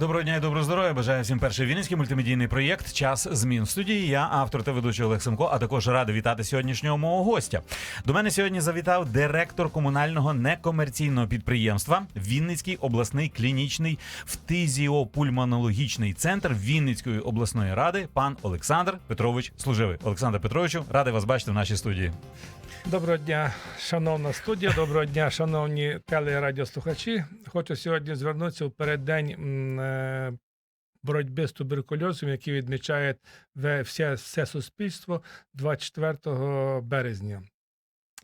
Доброго дня і доброго здоров'я. Бажаю всім перший вінницький мультимедійний проєкт Час змін в студії. Я автор та ведучий Олег Семко, а також радий вітати сьогоднішнього мого гостя. До мене сьогодні завітав директор комунального некомерційного підприємства Вінницький обласний клінічний фтизіопульмонологічний центр Вінницької обласної ради, пан Олександр Петрович Служивий. Олександр Петровичу, радий вас бачити в нашій студії. Доброго дня, шановна студія. Доброго дня, шановні телерадіослухачі. Хочу сьогодні звернутися в переддень е, боротьби з туберкульозом, який відмічає все, все суспільство 24 березня.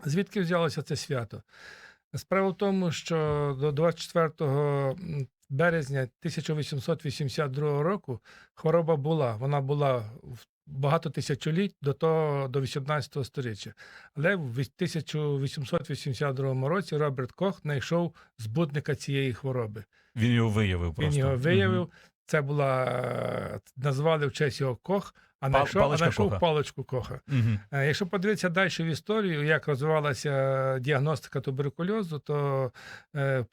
Звідки взялося це свято? Справа в тому, що до 24 березня 1882 року хвороба була. Вона була в багато тисячоліть до того до 18 століття. Але в 1882 році Роберт Кох знайшов збудника цієї хвороби. Він його виявив просто. Він його виявив. Мгм. Це була е, назвали в честь його Кох, а знайшов, Коха. паличку Коха. Е, Якщо подивитися далі в історію, як розвивалася діагностика туберкульозу, то е,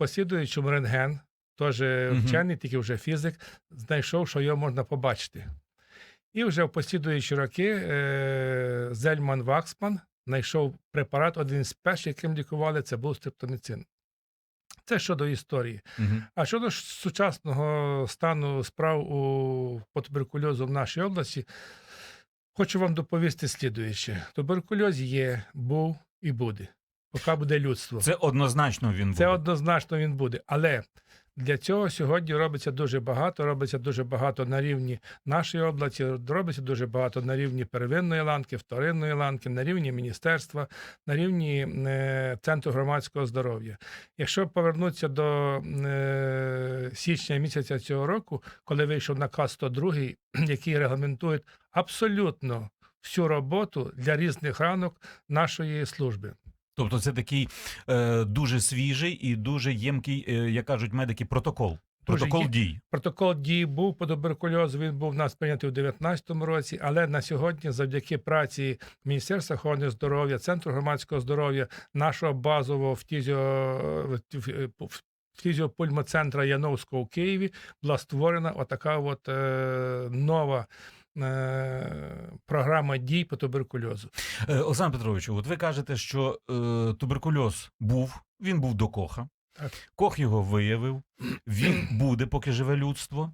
в рентген, теж вчений, тільки вже фізик, знайшов, що його можна побачити. І вже в послідуючі роки е, Зельман Ваксман знайшов препарат, один з перших, яким лікували, це був стриптоміцин. Це щодо історії. Мгм. А щодо сучасного стану справ у по туберкульозу в нашій області, хочу вам доповісти слідуюче: туберкульоз є, був і буде. Поки буде людство. Це однозначно він Це однозначно він буде. Але для цього сьогодні робиться дуже багато. Робиться дуже багато на рівні нашої області, робиться дуже багато на рівні первинної ланки, вторинної ланки, на рівні міністерства, на рівні е, центру громадського здоров'я. Якщо повернутися до е, січня місяця цього року, коли вийшов наказ 102, який регламентує абсолютно всю роботу для різних ранок нашої служби. Тобто це такий е, дуже свіжий і дуже ємкий, е, як кажуть медики, протокол. Протокол є- дій. Протокол дії був по туберкульозу. Він був в нас прийнятий у 2019 році, але на сьогодні, завдяки праці Міністерства охорони здоров'я, Центру громадського здоров'я, нашого базового фтізіо, фтізіопульмоцентра Яновського у Києві була створена отака от е, нова. Е, Програма дій по туберкульозу. Е, Олександр Петровичу, от ви кажете, що е, туберкульоз був, він був до коха. Так. Кох його виявив, він буде, поки живе людство.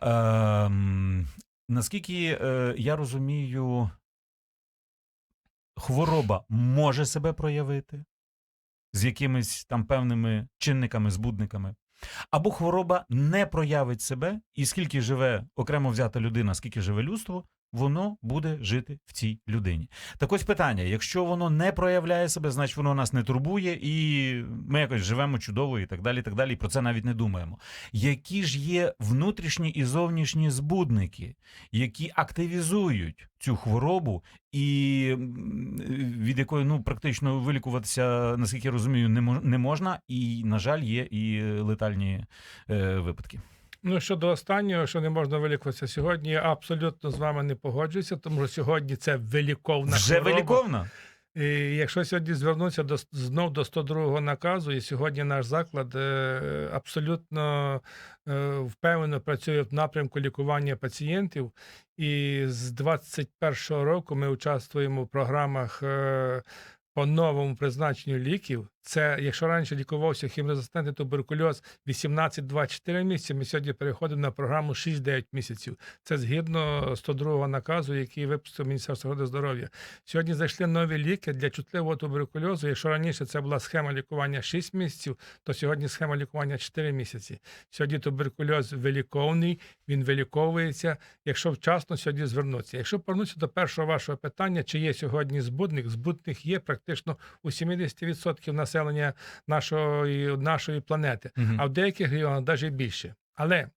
Ем, наскільки е, я розумію, хвороба може себе проявити з якимись там певними чинниками, збудниками. Або хвороба не проявить себе, і скільки живе окремо взята людина, скільки живе людство, воно буде жити в цій людині. Так ось питання: якщо воно не проявляє себе, значить воно нас не турбує, і ми якось живемо чудово, і так далі. І так далі. І про це навіть не думаємо. Які ж є внутрішні і зовнішні збудники, які активізують цю хворобу, і від якої ну практично вилікуватися, наскільки я розумію, не мож- не можна, і на жаль, є і летальні е, випадки. Ну, щодо останнього, що не можна вилікуватися сьогодні, я абсолютно з вами не погоджуюся, тому що сьогодні це виліковна Вже хвороба. виліковна? І якщо сьогодні звернутися до знов до 102 наказу, і сьогодні наш заклад е, абсолютно е, впевнено працює в напрямку лікування пацієнтів. І з 21-го року ми участвуємо в програмах е, по новому призначенню ліків. Це якщо раніше лікувався хімрезистентний туберкульоз 18-24 місяці, ми сьогодні переходимо на програму 6-9 місяців. Це згідно 102-го наказу, який випустив Міністерство охорони здоров'я. Сьогодні зайшли нові ліки для чутливого туберкульозу. Якщо раніше це була схема лікування 6 місяців, то сьогодні схема лікування 4 місяці. Сьогодні туберкульоз виліковний, він виліковується, якщо вчасно сьогодні звернутися. Якщо повернутися до першого вашого питання, чи є сьогодні збудник, збудник є практично у 70% населення нашої, нашої планети, Мгм. а в деяких регіонах навіть більше. Але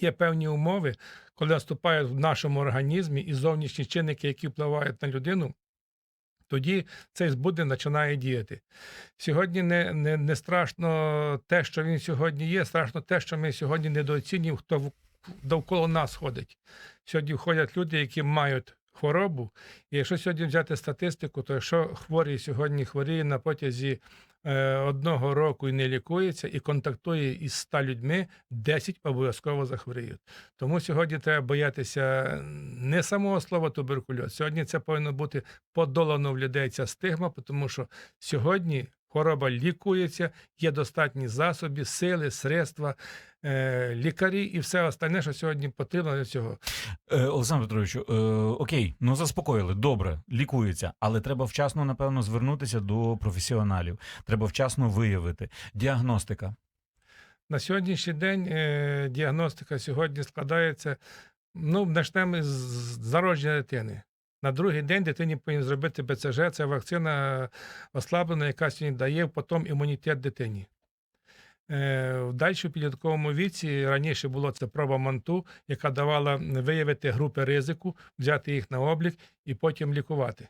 є певні умови, коли наступають в нашому організмі і зовнішні чинники, які впливають на людину. Тоді цей збудник починає діяти. Сьогодні не, не, не страшно те, що він сьогодні є, страшно те, що ми сьогодні недооцінюємо, хто в- довкола нас ходить. Сьогодні входять люди, які мають хворобу. І якщо сьогодні взяти статистику, то якщо хворий сьогодні хворіє на протязі е, одного року і не лікується, і контактує із 100 людьми, 10 обов'язково захворіють. Тому сьогодні треба боятися не самого слова туберкульоз. Сьогодні це повинно бути подолано в людей ця стигма, тому що сьогодні хвороба лікується, є достатні засоби, сили, средства, лікарі і все остальне, що сьогодні потрібно для цього. Е, Олександр Петровичу, е, окей, ну заспокоїли, добре, лікується, але треба вчасно, напевно, звернутися до професіоналів. Треба вчасно виявити. Діагностика. На сьогоднішній день е, діагностика сьогодні складається. Ну, почнемо з зарождення дитини. На другий день дитині повинні зробити БЦЖ, це вакцина ослаблена, яка сьогодні дає потім імунітет дитині. Е, В дальшому підлітковому віці раніше було це проба манту, яка давала виявити групи ризику, взяти їх на облік і потім лікувати.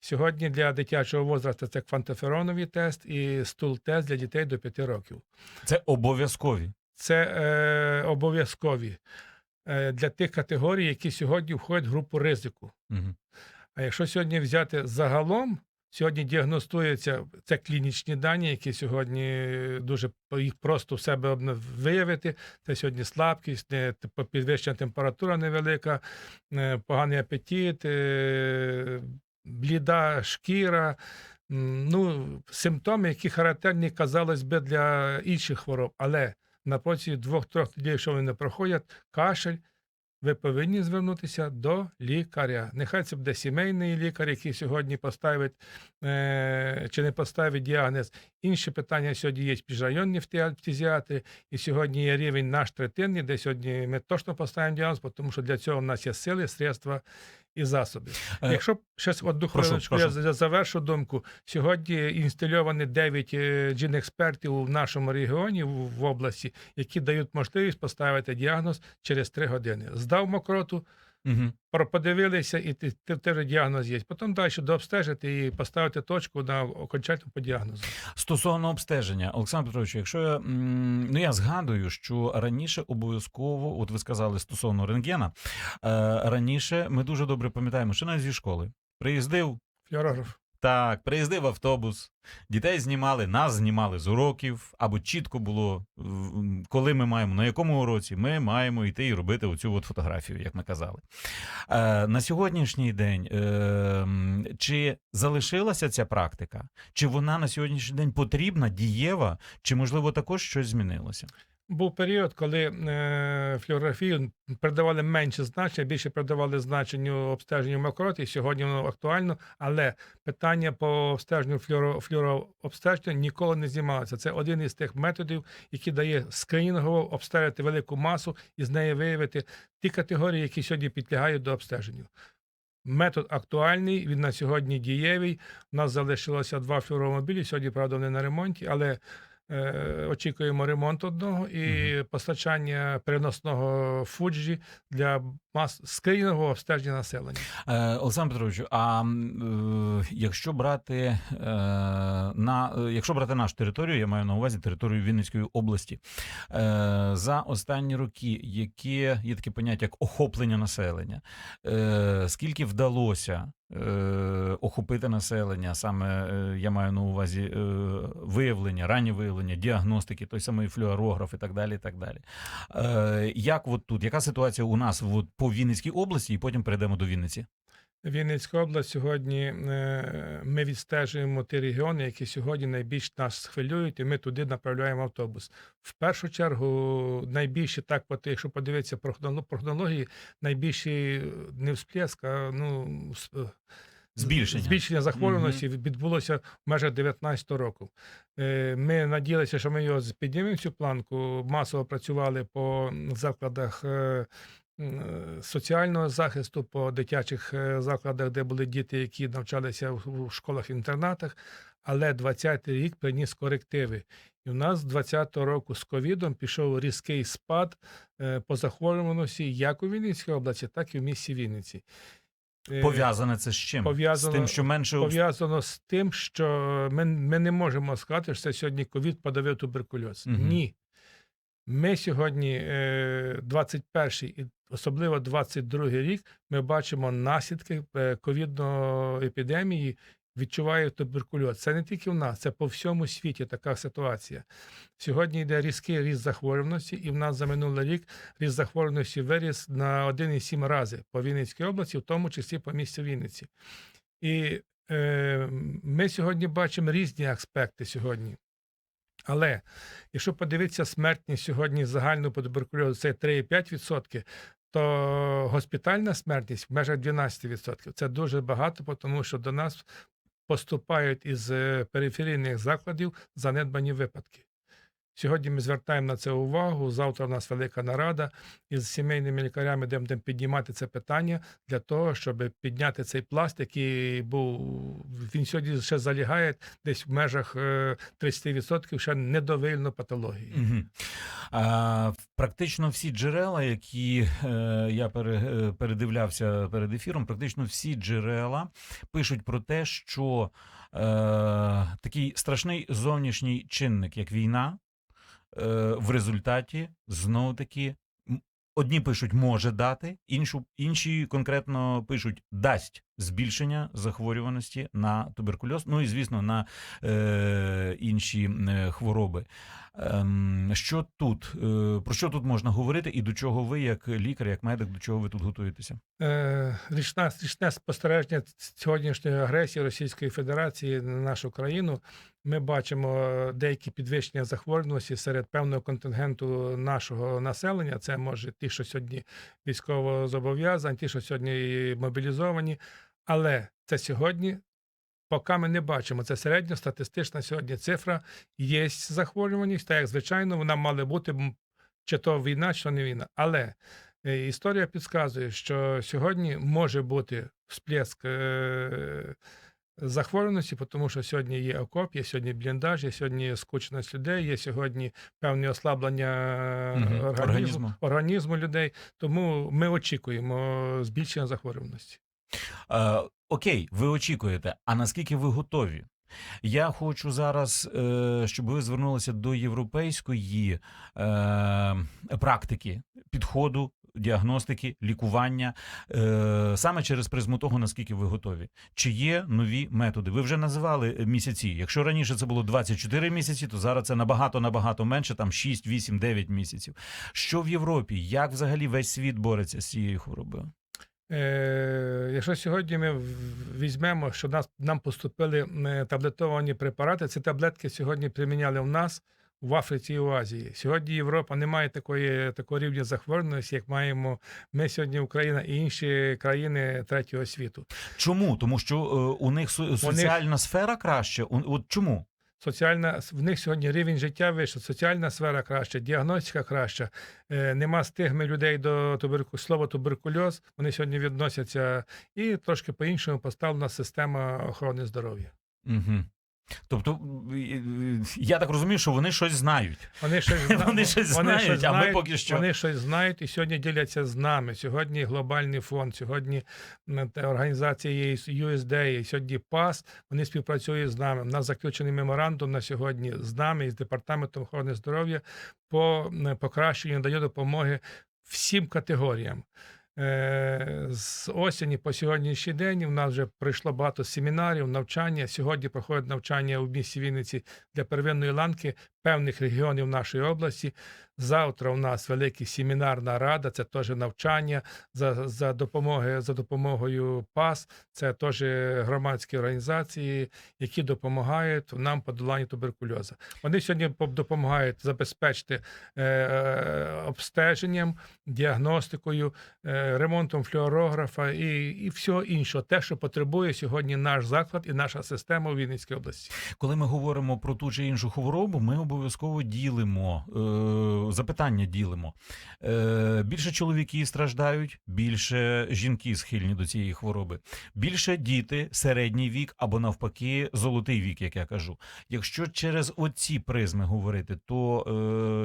Сьогодні для дитячого возрасту це квантофероновий тест і стул-тест для дітей до 5 років Це обов'язкові. це е, обов'язкові е, для тих категорій, які сьогодні входять в групу ризику. Угу. А якщо сьогодні взяти загалом, сьогодні діагностуються це клінічні дані, які сьогодні дуже їх просто в себе виявити. Це сьогодні слабкість, підвищена температура невелика, е, поганий апетит, е, бліда шкіра. Ну, симптоми, які характерні, казалось би, для інших хвороб, але на протязі двох-трьох тижнів, якщо вони не проходять, кашель, ви повинні звернутися до лікаря. Нехай це буде сімейний лікар, який сьогодні поставить е, чи не поставить діагноз. Інші питання сьогодні є міжрайонні фтизіатри, і сьогодні є рівень наш третинний, де сьогодні ми точно поставимо діагноз, тому що для цього в нас є сили, средства і засобів. Е, Якщо щось одну хвилиночку, прошу. я за- завершу думку. Сьогодні інстальовані 9 джин-експертів в нашому регіоні в, в області, які дають можливість поставити діагноз через 3 години. Здав мокроту, Угу. подивилися, і вже діагноз є. Потім далі дообстежити і поставити точку на окончательну по діагнозу. Стосовно обстеження, Олександр Петрович, якщо я ну я згадую, що раніше обов'язково, от ви сказали стосовно рентгена, е, раніше ми дуже добре пам'ятаємо, що навіть зі школи приїздив. Флюорограф. Так, приїздив автобус, дітей знімали, нас знімали з уроків, або чітко було, коли ми маємо, на якому уроці ми маємо йти і робити оцю от фотографію, як ми казали. Е, на сьогоднішній день е, чи залишилася ця практика, чи вона на сьогоднішній день потрібна, дієва, чи можливо також щось змінилося? Був період, коли е, флюорографію придавали менше значення, більше придавали значенню обстеженню мокроти. Сьогодні воно актуально, але питання по обстеженню флюоро, флюорообстеження ніколи не знімалося. Це один із тих методів, який дає скринінгово обстежити велику масу і з неї виявити ті категорії, які сьогодні підлягають до обстеження. Метод актуальний, він на сьогодні дієвий. У нас залишилося два флюоромобілі. Сьогодні, правда, вони на ремонті, але очікуємо ремонт одного і постачання переносного фуджі для мас скринінгового обстеження населення. Е, Олександр Петровичу, а е, якщо брати е, на е, якщо брати нашу територію, я маю на увазі територію Вінницької області, е, за останні роки, які є таке поняття як охоплення населення, е, скільки вдалося е, охопити населення, саме е, я маю на увазі е, виявлення, раннє виявлення, діагностики, той самий флюорограф і так далі. І так далі. Е, як от тут, яка ситуація у нас от, по Вінницькій області, і потім перейдемо до Вінниці? Вінницька область сьогодні е, ми відстежуємо ті регіони, які сьогодні найбільш нас хвилюють, і ми туди направляємо автобус. В першу чергу, найбільше так, якщо подивитися про хроноло- про хронології, найбільший е, не всплеск, а ну е, Збільшення. збільшення захворюваності відбулося в межах 19 року. Е, Ми надіялися, що ми його піднімемо цю планку. Масово працювали по закладах. Е, Соціального захисту по дитячих е, закладах, де були діти, які навчалися в- в школах-інтернатах, але 20-й рік приніс корективи. І у нас з 20-го року з ковідом пішов різкий спад е, по захворюваності як у Вінницькій області, так і в місті Вінниці. Пов'язане це з чим? пов'язано- з тим, що менше пов'язано з тим, що ми, ми не можемо сказати, що це сьогодні ковід подавив туберкульоз. Мгм. Ні. Ми сьогодні, е, 21 і особливо 22 рік, ми бачимо наслідки е, ковідної епідемії, відчуває туберкульоз. Це не тільки в нас, це по всьому світі така ситуація. Сьогодні йде різкий ріст захворюваності, і в нас за минулий рік ріст захворюваності виріс на 1,7 рази по Вінницькій області, в тому числі по місті Вінниці. І е, ми сьогодні бачимо різні аспекти сьогодні. Але якщо подивитися смертність сьогодні загальну по туберкульозу, це 3,5%, то госпітальна смертність в межах 12%. Це дуже багато, тому що до нас поступають із е, периферійних закладів занедбані випадки. Сьогодні ми звертаємо на це увагу. Завтра у нас велика нарада із сімейними лікарями, де будемо піднімати це питання для того, щоб підняти цей пласт, який був він сьогодні ще залягає десь в межах е, 30% ще недовильно патології. Угу. А, практично всі джерела, які е, я пере, е, передивлявся перед ефіром, практично всі джерела пишуть про те, що е, такий страшний зовнішній чинник, як війна, е, в результаті знову таки. Одні пишуть може дати, іншу, інші конкретно пишуть дасть збільшення захворюваності на туберкульоз, ну і звісно на е, інші е, хвороби. Ем, що тут? Е, про що тут можна говорити, і до чого ви, як лікар, як медик, до чого ви тут готуєтеся? Е, річна, річне спостереження сьогоднішньої агресії Російської Федерації на нашу країну. Ми бачимо деякі підвищення захворюваності серед певного контингенту нашого населення. Це може ті, що сьогодні військово зобов'язані, ті, що сьогодні мобілізовані. Але це сьогодні, поки ми не бачимо. Це середньостатистична сьогодні цифра. Є захворюваність, так як звичайно, вона мала бути чи то війна, чи то не війна. Але Е, Історія підказує, що сьогодні може бути всплеск е, захворюваності, тому що сьогодні є окоп, є сьогодні бліндаж, є сьогодні скучність людей, є сьогодні певне ослаблення організму, Організму. організму людей. Тому ми очікуємо збільшення захворюваності. Е, окей, ви очікуєте. А наскільки ви готові? Я хочу зараз, е, щоб ви звернулися до європейської е, практики підходу. Діагностики, лікування е, саме через призму того, наскільки ви готові. Чи є нові методи? Ви вже називали місяці. Якщо раніше це було 24 місяці, то зараз це набагато набагато менше, там 6, 8, 9 місяців. Що в Європі? Як взагалі весь світ бореться з цією хворобою? Е, якщо сьогодні ми візьмемо, що нас, нам поступили таблетовані препарати, ці таблетки сьогодні приміняли в нас в Африці і в Азії. Сьогодні Європа не має такої, такого рівня захворюваності, як маємо ми сьогодні, Україна і інші країни третього світу. Чому? Тому що е, у них со- соціальна сфера краще. У- От чому? Соціальна в них сьогодні рівень життя вищий, соціальна сфера краща, діагностика краща. Е, нема стигми людей до туберку... слова туберкульоз. Вони сьогодні відносяться і трошки по-іншому поставлена система охорони здоров'я. Угу. Тобто, я так розумію, що вони щось знають. Вони щось, зна- Вони щось знають, а ми поки що- Вони щось знають і сьогодні діляться з нами. Сьогодні глобальний фонд, сьогодні організація USDA, сьогодні ПАС, вони співпрацюють з нами. У нас заключений меморандум на сьогодні з нами і з департаментом охорони здоров'я по покращенню надання допомоги всім категоріям. Е, З осені по сьогоднішній день у нас вже пройшло багато семінарів, навчання. Сьогодні проходить навчання у місті Вінниці для первинної ланки певних регіонів нашої області. Завтра у нас великий семінарна рада, це теж навчання за, за, допомоги, за допомогою ПАС, це теж громадські організації, які допомагають нам подоланні туберкульозу. Вони сьогодні допомагають забезпечити е, е, обстеженням, діагностикою, е, ремонтом флюорографа і, і всього іншого, те, що потребує сьогодні наш заклад і наша система у Вінницькій області. Коли ми говоримо про ту чи іншу хворобу, ми обов'язково ділимо е, запитання ділимо. Е, більше чоловіки страждають, більше жінки схильні до цієї хвороби, більше діти, середній вік або навпаки золотий вік, як я кажу. Якщо через оці призми говорити, то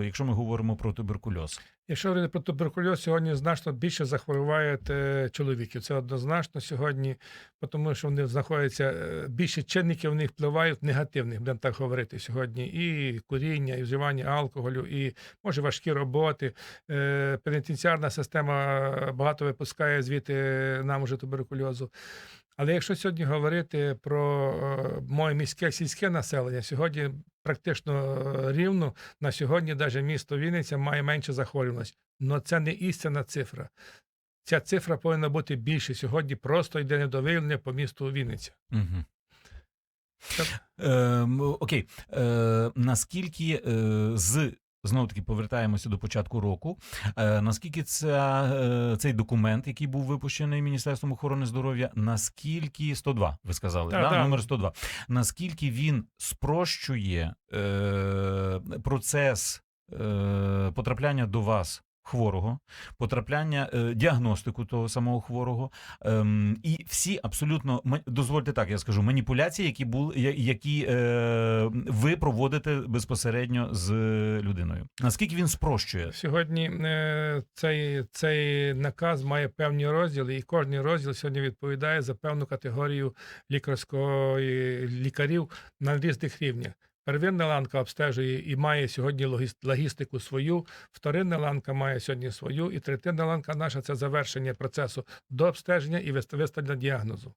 е, якщо ми говоримо про туберкульоз, Якщо говорити про туберкульоз, сьогодні значно більше захворюють е, чоловіків. Це однозначно сьогодні, тому що вони знаходяться е, більше чинників в них впливають негативних, будемо так говорити сьогодні. І куріння, і вживання алкоголю, і може важкі роботи. Е, Пенітенціарна система багато випускає звідти нам уже туберкульозу. Але якщо сьогодні говорити про е, моє міське сільське населення, сьогодні практично е, рівно на сьогодні навіть місто Вінниця має менше захворюваності. Але це не істинна цифра. Ця цифра повинна бути більше. Сьогодні просто йде недовиявлення по місту Вінниця. Угу. Ем, окей. Е, наскільки е, з. Знову таки повертаємося до початку року. Е, наскільки ця, е, цей документ, який був випущений Міністерством охорони здоров'я, наскільки 102, ви сказали, Так, да? так. номер 102, наскільки він спрощує е, процес е, потрапляння до вас хворого, потрапляння е, діагностику того самого хворого, ем, і всі абсолютно дозвольте так, я скажу, маніпуляції, які були, які е, ви проводите безпосередньо з людиною. Наскільки він спрощує? Сьогодні е, цей, цей наказ має певні розділи, і кожен розділ сьогодні відповідає за певну категорію лікарської лікарів на різних рівнях. Первинна ланка обстежує і має сьогодні логістику свою, вторинна ланка має сьогодні свою, і третинна ланка наша це завершення процесу до обстеження і виставлення діагнозу.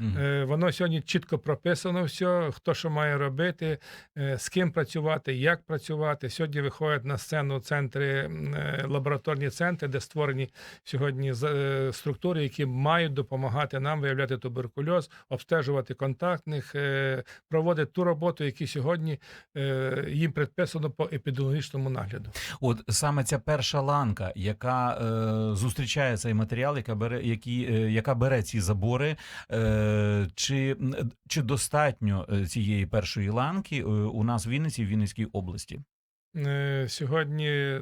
Е, Воно сьогодні чітко прописано все, хто що має робити, е, з ким працювати, як працювати. Сьогодні виходять на сцену центри, е, лабораторні центри, де створені сьогодні е, структури, які мають допомагати нам виявляти туберкульоз, обстежувати контактних, е, проводити ту роботу, яку сьогодні е, їм предписано по епідеміологічному нагляду. От саме ця перша ланка, яка е, зустрічає цей матеріал, яка бере, які, е, яка бере ці забори, е, чи, чи достатньо е, цієї першої ланки е, у нас в Вінниці, в Вінницькій області? Е, Сьогодні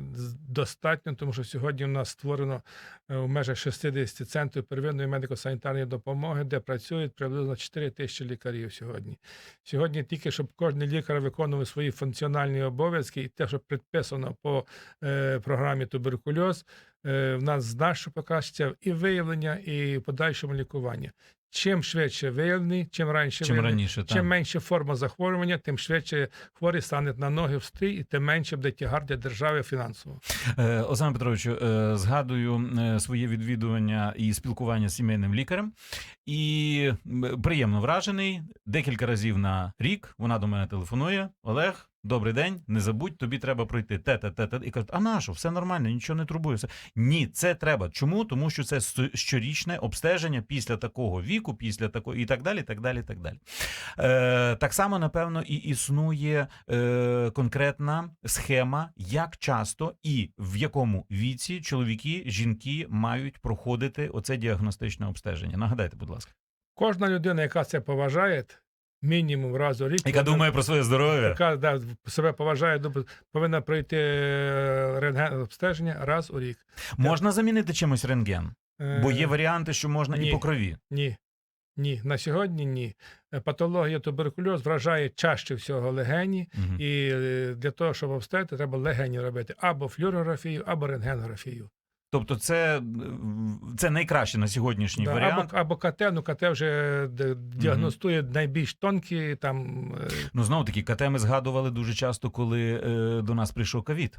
достатньо, тому що сьогодні у нас створено в межах 60 центрів первинної медико-санітарної допомоги, де працюють приблизно 4 тисячі лікарів сьогодні. Сьогодні тільки щоб кожен лікар виконував свої функціональні обов'язки і те, що предписано по програмі туберкульоз, в нас значно покращиться і виявлення, і подальшому лікування. Чим швидше виявлений, чим раніше Чим виявлений, раніше Чим так. менше форма захворювання, тим швидше хворий стане на ноги в стрій, і тим менше буде тягар для держави фінансово. Е, Олександр Петровичу, е, згадую е, своє відвідування і спілкування з сімейним лікарем, і приємно вражений. Декілька разів на рік вона до мене телефонує. Олег, добрий день, не забудь, тобі треба пройти те, те, те, те. І кажуть, а на що? Все нормально, нічого не турбує. Ні, це треба. Чому? Тому що це щорічне обстеження після такого віку, після такого і так далі. так далі, так далі. Е, так само, напевно, і існує е, конкретна схема, як часто і в якому віці чоловіки, жінки мають проходити оце діагностичне обстеження. Нагадайте, будь ласка, Кожна людина, яка це поважає, мінімум раз у рік, яка думає про своє здоров'я. яка да, себе поважає, повинна пройти е, рентген обстеження раз у рік. Можна замінити чимось рентген, бо є Е, варіанти, що можна і по крові. Ні. Ні, на сьогодні ні. Е, Патологія туберкульоз вражає чаще всього легені, Мгм. і е, для того, щоб обстежити, треба легені робити або флюорографію, або рентгенографію. Тобто, це, це найкраще на сьогоднішній Да, варіант. Або, або КТ, ну КТ вже діагностує діагностує найбільш тонкі там. е, Ну знову таки, КТ ми згадували дуже часто, коли е, до нас прийшов ковід.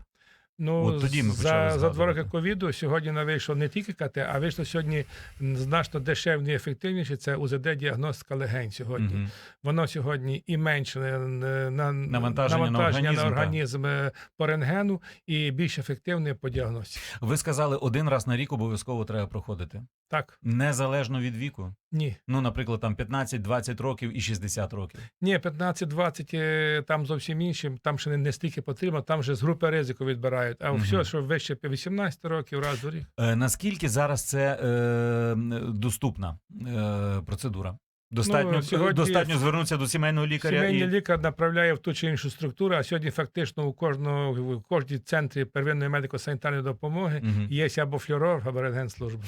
Ну, От тоді ми почали за, за два роки ковіду сьогодні не вийшло не тільки КТ, а вийшло сьогодні значно дешевні і ефективніше. Це УЗД-діагностика легень сьогодні. Угу. Воно сьогодні і менше на, на, Навантаження на організм, на організм е, по рентгену і більш ефективне по діагностиці. Ви сказали, один раз на рік обов'язково треба проходити. Так, Незалежно від віку. ні. Ну, наприклад, там 15-20 років і 60 років. Ні, 15-20 е, там зовсім іншим, там ще не, не стільки потрібно, там вже з групи ризику відбирають. А угу. все, що вище 18 років, раз у рік. Е, наскільки зараз це е, доступна е, процедура? Достатньо, Ну, сьогодні- достатньо звернутися до сімейного лікаря Сімейний і лікар направляє в ту чи іншу структуру, а сьогодні фактично у кожного в кожній центрі первинної медико-санітарної допомоги угу. є або флюорор, або рентгенслужба.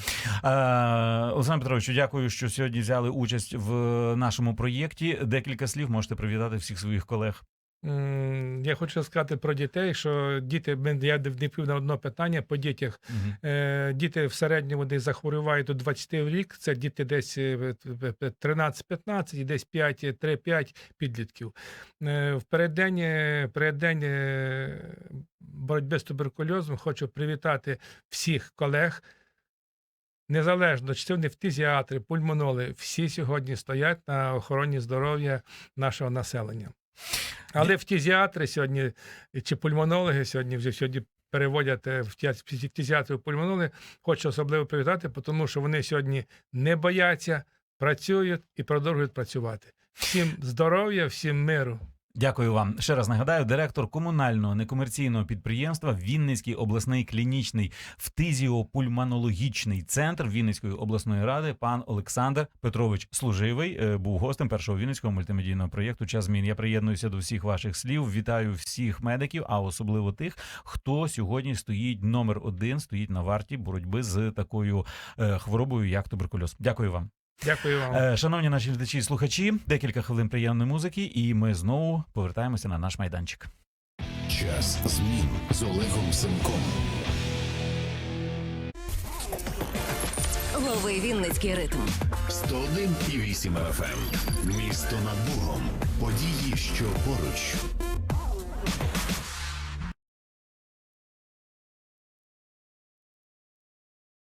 Олександр Петровичу, дякую, що сьогодні взяли участь в нашому проєкті. Декілька слів можете привітати всіх своїх колег. Я хочу сказати про дітей, що діти, я відповів на одне питання по дітях. Е, Діти в середньому десь захворювають до 20 в рік. Це діти десь е, е, е, 13-15 і десь 5, 3-5 підлітків. Е, В переддень, е, переддень е, боротьби з туберкульозом хочу привітати всіх колег. Незалежно, чи це вони фтизіатри, пульмоноли, всі сьогодні стоять на охороні здоров'я нашого населення. Але фтизіатри сьогодні чи пульмонологи сьогодні вже сьогодні переводять е, в ті- фтизіатри в. Хочу особливо привітати, тому що вони сьогодні не бояться, працюють і продовжують працювати. Всім здоров'я, всім миру. Дякую вам. Ще раз нагадаю, директор комунального некомерційного підприємства Вінницький обласний клінічний фтизіопульмонологічний центр Вінницької обласної ради, пан Олександр Петрович Служивий, е, був гостем першого вінницького мультимедійного проєкту Час змін. Я приєднуюся до всіх ваших слів. Вітаю всіх медиків, а особливо тих, хто сьогодні стоїть номер один, стоїть на варті боротьби з такою е, хворобою, як туберкульоз. Дякую вам. Дякую вам. Е, Шановні наші глядачі і слухачі, декілька хвилин приємної музики, і ми знову повертаємося на наш майданчик. Час змін з Олегом Семком. Лови Вінницький ритм. 101,8 FM. Місто над Богом. Події, що поруч.